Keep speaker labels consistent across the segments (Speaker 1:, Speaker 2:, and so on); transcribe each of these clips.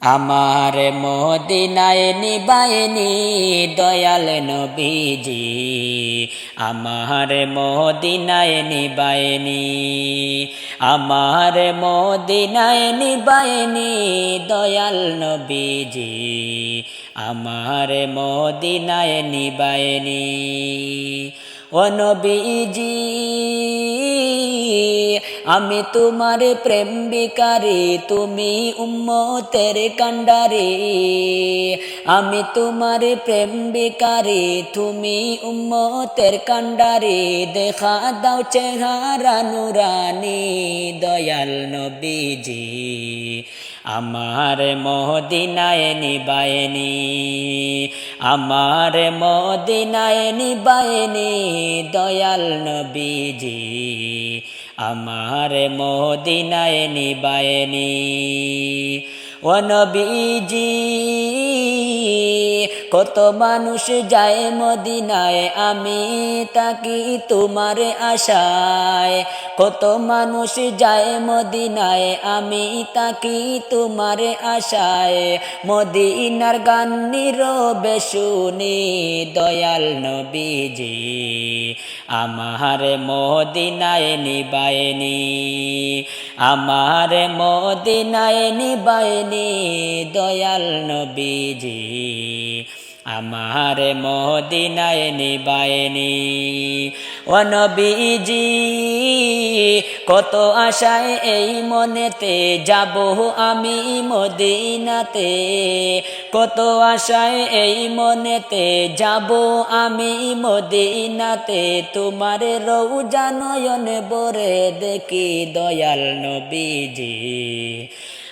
Speaker 1: আমার মদিনায় নিবায়নি দয়াল নবীজি। আমার মদিনায় নিবায়নি, আমার মদিনায় নিবায়নি দয়াল নবীজি। আমার মদিনায় নিবায়নি, ও নবীজি। আমি তোমার প্রেম বিকারি তুমি উম্মতের কান্ডারি আমি তোমার প্রেম বিকারি তুমি উম্মতের কান্ডারি দেখা দাও চেহারা নুরানি দয়াল নবীজি। আমার মদিনায় নিবায়নি, আমার মদিনায় নিবায়নি দয়াল নবীজি। আমার মদিনায় নিবায়নি। ও নবীজি, কত মানুষ যায় মদিনায়, আমি তাকি তোমার আশায়। কত মানুষ যায় মদিনায়, আমি তাকি তোমার আশায়। মদিনার গান নীরবে শুনি দয়াল নবীজি। আমার মদিনায় নিবায়নি, আমার মদিনায় নিবায়নি দয়াল নবীজি, আমার মদিনায় নিবায়নি। ও নবীজি, কত আশায় এই মনেতে যাব আমি মদিনাতে কত আশায় এই মনেতে যাব আমি মদিনাতে। তোমার রৌজা নয়ন বরে দেখি দয়াল নবীজি।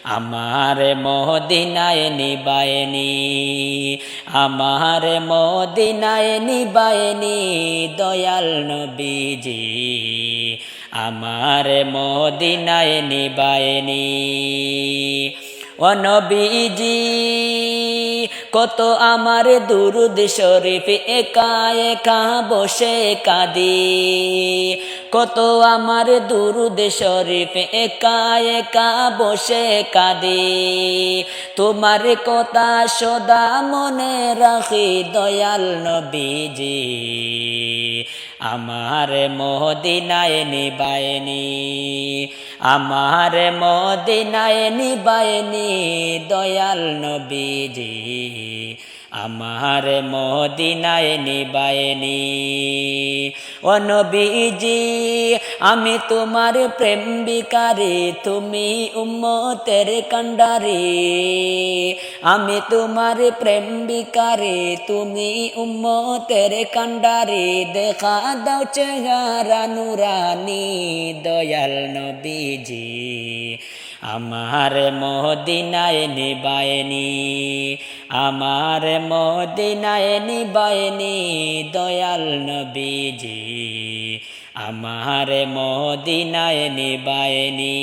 Speaker 1: আমার মদিনায় নিবায়নি, আমার মদিনায় নিবায়নি দয়াল নবীজি। আমার মদিনায় নিবায়নি, ও নবীজি। কত আমার দুরুদ শরীফ, একা একা বসে কাঁদি। কত আমার দুরুদ শরীফ, একা একা বসে কাঁদি। তোমার কথা সদা মনে রাখি দয়াল নবীজি। আমার মদিনায় নিবায়নি, আমার মদিনায় নিবায়নি দয়াল নবীজি। আমার মদিনায় নিবায়নি। ও নবীজি, আমি তোমার প্রেম বিকারি তুমি উম্মতের কান্ডারি আমি তোমার প্রেম বিকারি তুমি উম্মতের কান্ডারি দেখা দাও চেহারা নুরানি, দয়াল নবীজি। আমার মদিনায় নিবায়নি আমার মদিনায় নিবায়নি দয়াল নবীজি। আমার মদিনায় নিবায়নি।